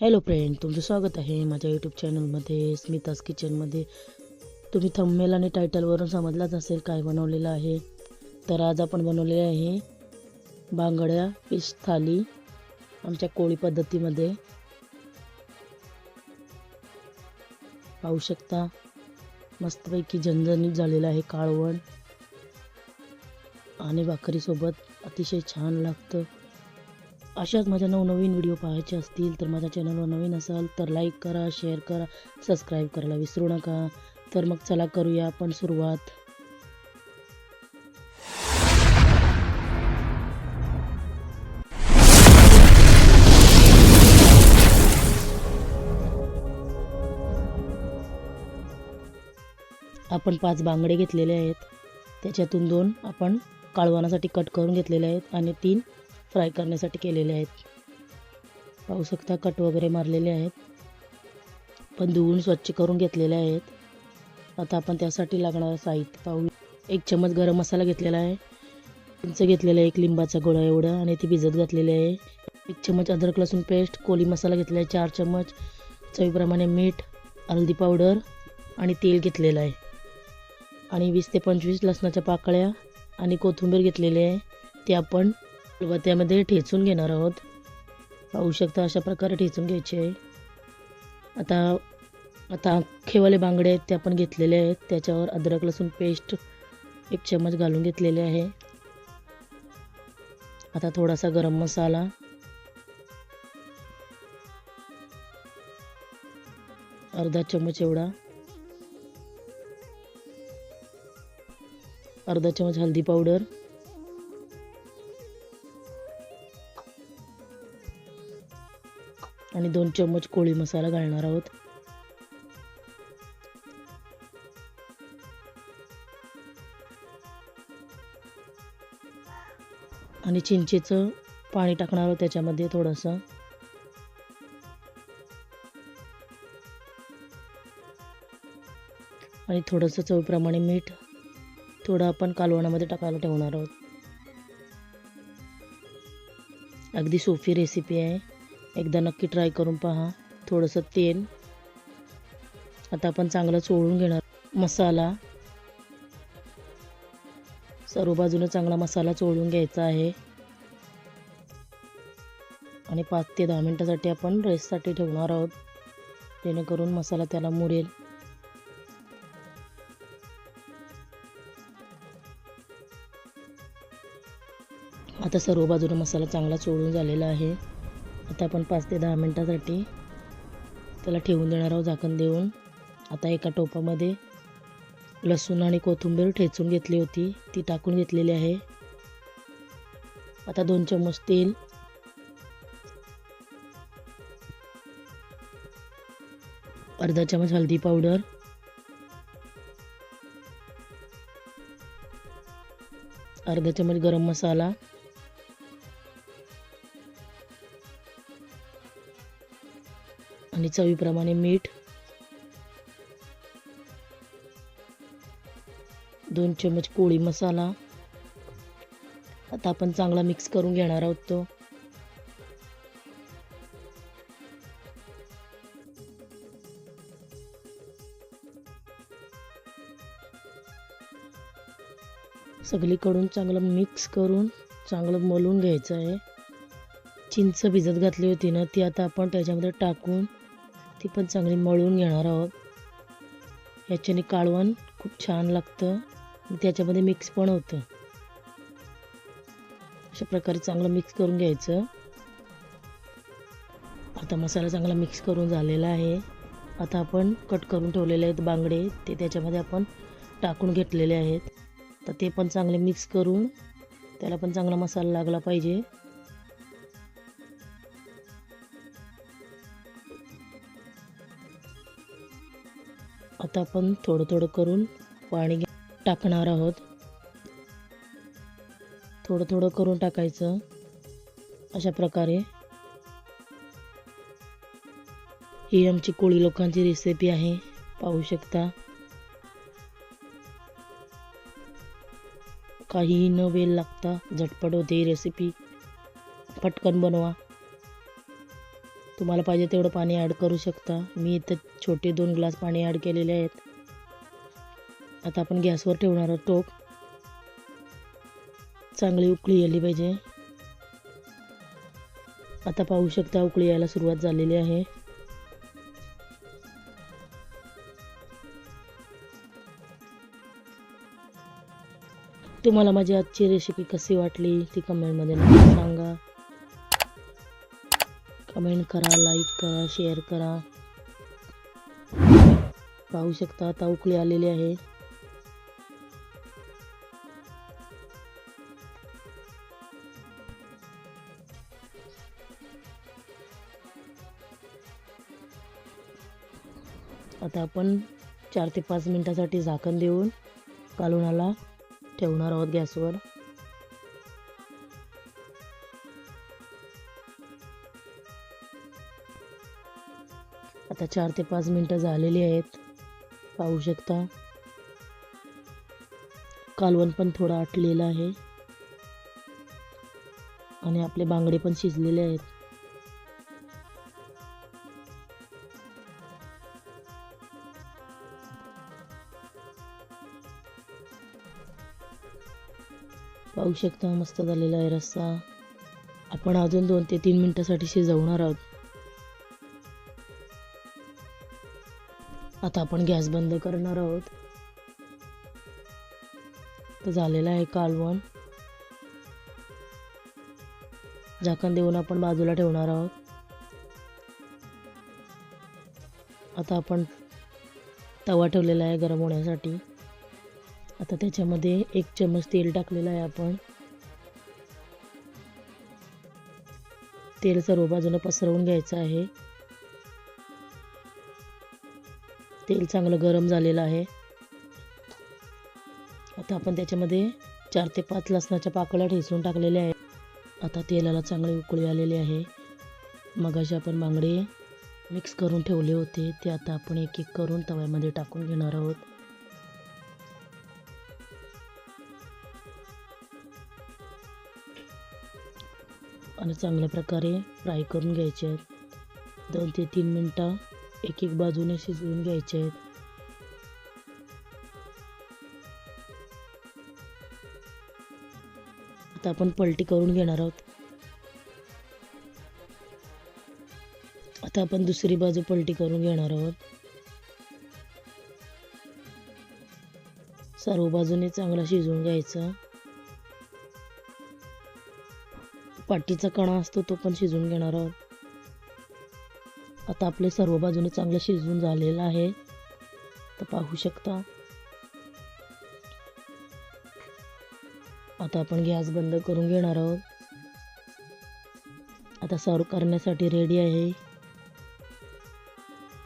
Hello friend तुमचं स्वागत आहे माझ्या यूट्यूब चॅनलमध्ये स्मिताज किचनमध्ये तुम्ही थंबमेल आणि टायटलवरून समजलाच असेल काय बनवलेलं आहे. तर आज आपण बनवलेले आहे बांगड्या फिश थाली आमच्या कोळी पद्धतीमध्ये. पाहू शकता मस्तपैकी झणझणीत झालेलं आहे काळवण. आणि भाकरीसोबत अतिशय छान लागतं. अशाच माझ्या नवनवीन व्हिडिओ पाहायचे असतील तर माझ्या चॅनलवर नवीन असाल तर लाईक करा शेअर करा सबस्क्राईब करायला विसरू नका. तर मग चला करूया आपण सुरुवात. आपण पाच बांगडे घेतलेले आहेत. त्याच्यातून दोन आपण काळवणासाठी कट करून घेतलेले आहेत आणि तीन फ्राय करण्यासाठी केलेले आहेत. पाहू शकता कट वगैरे मारलेले आहेत. पण धुवून स्वच्छ करून घेतलेले आहेत. आता आपण त्यासाठी लागणारं साहित्य पाहू. एक चमच गरम मसाला घेतलेला आहे. चिंच घेतलेला आहे एक लिंबाचा गोळा एवढा आणि ती भिजत घातलेली आहे. एक चमच अद्रक लसूण पेस्ट कोली मसाला घेतला आहे चार चमच चवीप्रमाणे मीठ हळदी पावडर आणि तेल घेतलेलं आहे. आणि वीस ते पंचवीस लसणाच्या पाकळ्या आणि कोथिंबीर घेतलेली आहे. ते आपण त्यामध्ये ठेचून घेणार आहोत. पाहू शकता अशा प्रकारे ठेचून घ्यायचे आहे. आता आता अख्खेवाले बांगडे आहेत ते आपण घेतलेले आहेत. त्याच्यावर अद्रक लसूण पेस्ट एक चमच घालून घेतलेले आहे. आता थोडासा गरम मसाला. अर्धा चमच एवढा. अर्धा चमच हल्दी पावडर. आणि दोन चम्मच कोळी मसाला घालणार आहोत. आणि चिंचेचं पाणी टाकणार आहोत त्याच्यामध्ये थोडंसं. आणि थोडंसं चवीप्रमाणे मीठ थोडं आपण कालवणामध्ये टाकायला ठेवणार आहोत. अगदी सोपी रेसिपी आहे. एकदा नक्की ट्राय करून पहा. थोडंसं तेल. आता आपण चांगलं चोळून घेणार. मसाला. सर्व बाजूने चांगला मसाला चोळून घ्यायचा आहे. आणि पाच ते दहा मिनटासाठी आपण रेससाठी ठेवणार आहोत. जेणेकरून मसाला त्याला मुरेल. आता सर्व बाजूने मसाला चांगला चोळून झालेला आहे. आता आपण पाच ते दहा मिनटासाठी त्याला ठेवून देणार आहोत झाकण देऊन. आता एका टोपामध्ये लसूण आणि कोथिंबीर ठेचून घेतली होती. ती टाकून घेतलेली आहे. आता दोन चम्मच तेल. अर्धा चमच हळदी पावडर. अर्धा चमच गरम मसाला. आणि चवीप्रमाणे मीठ. दोन चमच कोळी मसाला. आता आपण चांगला मिक्स करून घेणार आहोत तो. सगळीकडून चांगलं मिक्स करून चांगलं मलून घ्यायचं आहे. चिंच भिजत घातली होती ना ती आता आपण त्याच्यामध्ये टाकून ती पण चांगली मळून घेणार आहोत. ह्याच्याने काळवण खूप छान लागतं. त्याच्यामध्ये मिक्स पण होतं. अशा प्रकारे चांगलं मिक्स करून घ्यायचं. आता मसाला चांगला मिक्स करून झालेला आहे. आता आपण कट करून ठेवलेले आहेत बांगडे. ते त्याच्यामध्ये आपण टाकून घेतलेले आहेत. तर ते पण चांगले मिक्स करून त्याला पण चांगला मसाला लागला पाहिजे. आता आपण थोडं थोडं करून पाणी टाकणार आहोत. थोडं थोडं करून टाकायचं. अशा प्रकारे. ही आमची कोळी लोकांची रेसिपी आहे. पाहू शकता. काहीही न वेल लागता झटपट होते ही रेसिपी पटकन बनवा. तुम्हाला पाहिजे तेवढं पाणी ॲड करू शकता. मी इथं छोटे दोन ग्लास पाणी ॲड केलेले आहेत. आता आपण गॅसवर ठेवणार आहोत टोप चांगली उकळी आली पाहिजे. आता पाहू शकता उकळी यायला सुरुवात झालेली आहे. तुम्हाला माझी आजची रेसिपी कशी वाटली ती कमेंटमध्ये नक्की सांगा. कमेंट करा लाईक करा शेअर करा. पाहू शकता आता उकळी आलेली आहे. आता आपण चार ते पाच मिनिटासाठी झाकण देऊन कालवणाला ठेवणार आहोत गॅसवर. आता चार ते पाच मिनटं झालेली आहेत. पाहू शकता. कालवण पण थोडं आटलेलं आहे. आणि आपले बांगडे पण शिजलेले आहेत. पाहू शकता मस्त झालेला आहे रस्सा. आपण अजून दोन ते तीन मिनटासाठी शिजवणार आहोत. आता आपण गॅस बंद करणार आहोत. तर झालेलं आहे कालवण. झाकण देऊन आपण बाजूला ठेवणार आहोत. आता आपण तवा ठेवलेला आहे गरम होण्यासाठी. आता त्याच्यामध्ये एक चमच तेल टाकलेलं आहे आपण. तेल सर्व बाजूला पसरवून घ्यायचं आहे. तेल चांगलं गरम झालेलं आहे. आता आपण त्याच्यामध्ये चार ते पाच लसणाच्या पाकळ्या ठेचून टाकलेल्या आहेत. आता तेलाला चांगले उकळी आलेली आहे. मगाशी आपण बांगडे मिक्स करून ठेवले होते. ते आता आपण एक एक करून तव्यामध्ये टाकून घेणार आहोत. आणि चांगल्या प्रकारे फ्राय करून घ्यायचे आहेत. दोन ते तीन मिनटं एक एक बाजूने शिजवून घ्यायचे आहेत. आता आपण पलटी करून घेणार आहोत. आता आपण दुसरी बाजू पलटी करून घेणार आहोत. सर्व बाजूने चांगला शिजवून घ्यायचा. पाटीचा कणा असतो तो पण शिजवून घेणार आहोत. आता आपले सर्व बाजूने चांगलं शिजवून झालेलं आहे. तर पाहू शकता. आता आपण गॅस बंद करून घेणार आहोत. आता सर्व करण्यासाठी रेडी आहे.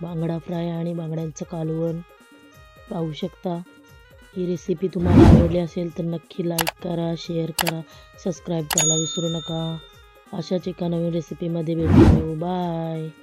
बांगडा फ्राय आणि बांगड्यांचं कालवण. पाहू शकता. ही रेसिपी तुम्हाला आवडली असेल तर नक्की लाईक करा शेअर करा सबस्क्राईब करायला विसरू नका. अशाच एका नवीन रेसिपीमध्ये भेटू. बाय